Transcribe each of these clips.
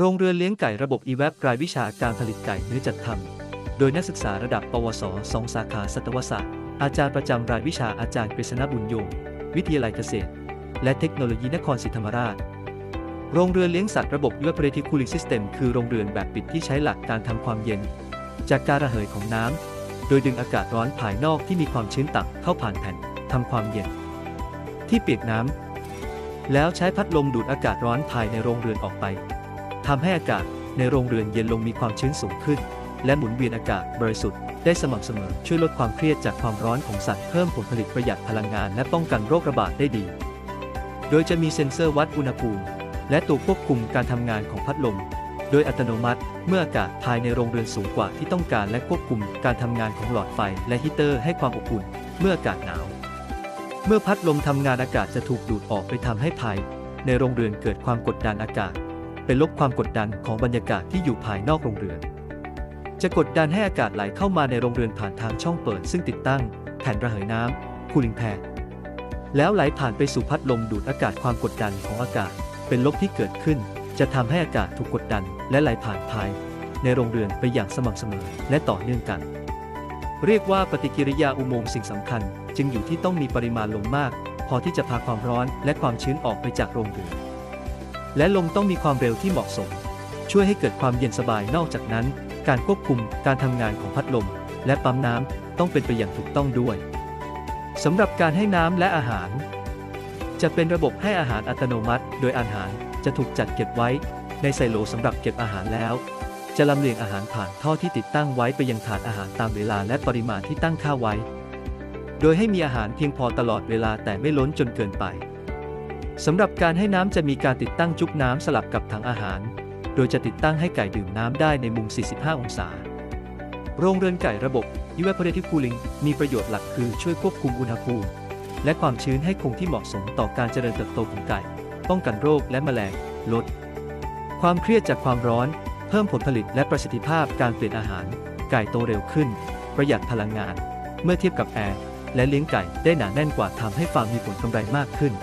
โรงเรือนเลี้ยงไก่ระบบ e v a p รายวิชาการผลิตไก่เนื้อจัดทำ โดยนักศึกษาระดับ ปวสสองสาขาสัตวศาสตร์ อาจารย์ประจำรายวิชาอาจารย์กฤษณบุญโยง วิทยาลัยเกษตร และเทคโนโลยีนครศรีธรรมราช โรงเรือนเลี้ยงสัตว์ระบบ Evaporative Cooling System คือโรงเรือนแบบปิดที่ใช้หลักการทำความเย็น จากการระเหยของน้ำ โดยดึงอากาศร้อนภายนอกที่มีความชื้นต่ำเข้าผ่านแผ่นทำความเย็น ที่เปียกน้ำแล้วใช้พัดลมดูดอากาศร้อนภายในโรงเรือนออกไป ทำให้อากาศในโรงเรือนเย็นลงมีความชื้นสูงขึ้น และหมุนเวียนอากาศบริสุทธิ์ได้สม่ำเสมอช่วยลดความเครียดจากความร้อนของสัตว์เพิ่มผลผลิตประหยัดพลังงานและป้องกันโรคระบาดได้ดี โดยจะมีเซ็นเซอร์วัดอุณหภูมิ และตัวควบคุมการทำงานของพัดลม โดยอัตโนมัติ เมื่ออากาศภายในโรงเรือนสูงกว่าที่ต้องการและควบคุมการทำงานของหลอดไฟและฮีเตอร์ให้ความอบอุ่น เมื่ออากาศหนาว เมื่อพัดลมทำงานอากาศจะถูกดูดออกไปทำให้ภายในโรงเรือนเกิดความกดดันอากาศ เป็นลบความกดดันของบรรยากาศที่อยู่ภายนอกโรงเรือน จะกดดันให้อากาศไหลเข้ามาในโรงเรือนผ่านทางช่องเปิด ซึ่งติดตั้งแผ่นระเหยน้ำคูลิ่งแพดแล้วไหลผ่านไปสู่พัดลมดูดอากาศความกดดันของอากาศ เป็นลบที่เกิดขึ้น จะทำให้อากาศถูกกดดันและไหลผ่านภาย ในโรงเรือนไปอย่างสม่ำเสมอและต่อเนื่องกัน เรียกว่าปฏิกิริยาอุโมงค์สิ่งสำคัญ จึงอยู่ที่ต้องมีปริมาณลมมาก พอที่จะพาความร้อนและความชื้นออกไปจากโรงเรือน และลมต้องมีความเร็วที่เหมาะสม ช่วยให้เกิดความเย็นสบายนอกจากนั้น การควบคุมการทำงานของพัดลม และปั๊มน้ำต้องเป็นไปอย่างถูกต้องด้วยสำหรับการให้น้ำและอาหาร จะเป็นระบบให้อาหารอัตโนมัติ โดยอาหารจะถูกจัดเก็บไว้ ในไซโลสำหรับเก็บอาหารแล้ว จะลำเลียงอาหารผ่านท่อที่ติดตั้งไว้ไปยังถาดอาหารตามเวลาและปริมาณที่ตั้งค่าไว้ โดยให้มีอาหารเพียงพอตลอดเวลาแต่ไม่ล้นจนเกินไป สำหรับการให้น้ำจะมีการติดตั้งจุกน้ำสลับกับถังอาหาร โดยจะติดตั้งให้ไก่ดื่มน้ำได้ในมุม 45 องศา โรงเรือนไก่ระบบ Evaporative Cooling มีประโยชน์หลักคือช่วยควบคุมอุณหภูมิ และความชื้นให้คงที่เหมาะสมต่อการเจริญเติบโตของไก่ ป้องกันโรคและแมลง ลด ความเครียดจากความร้อน เพิ่มผลผลิตและประสิทธิภาพการเปลี่ยนอาหาร ไก่โตเร็วขึ้น ประหยัดพลังงาน เมื่อเทียบกับแอร์และเลี้ยงไก่ได้หนาแน่นกว่าทำให้ฟาร์มมีผลกำไรมากขึ้น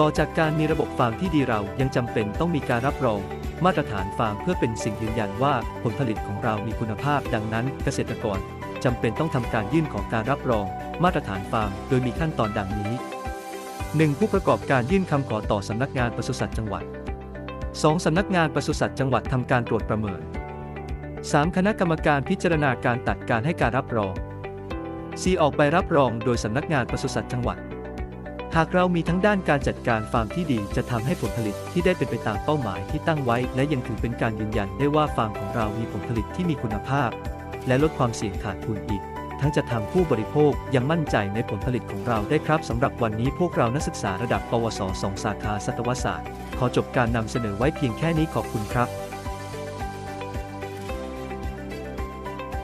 ต่อจากการมีระบบฟาร์มที่ดีเรายังจำเป็นต้องมีการรับรอง มาตรฐานฟาร์มเพื่อเป็นสิ่งยืนยันว่าผลผลิตของเรามีคุณภาพ ดังนั้นเกษตรกรจำเป็นต้องทำการยื่นของการรับรอง มาตรฐานฟาร์ม โดยมีขั้นตอนดังนี้ 1. ผู้ประกอบการยื่นคำขอต่อสำนักงานปศุสัตว์จังหวัด 2. สำนักงานปศุสัตว์จังหวัดทำการตรวจประเมิน 3. คณะกรรมการพิจารณาการตัดการให้การรับรอง 4. ออกใบรับรองโดยสำนักงานปศุสัตว์จังหวัด หากเรามีทั้งด้านการจัดการฟาร์มที่ดีจะทำให้ผลผลิตที่ได้เป็นไปตามเป้าหมายที่ตั้งไว้ และยังถือเป็นการยืนยันได้ว่าฟาร์มของเรามีผลผลิตที่มีคุณภาพ และลดความเสี่ยงขาดทุนอีก ทั้งจะทำผู้บริโภคยังมั่นใจในผลผลิตของเราได้ครับสำหรับวันนี้พวกเรานักศึกษาระดับ ปวส 2 สาขาสัตวศาสตร์ ขอจบการนำเสนอไว้เพียงแค่นี้ขอบคุณครับ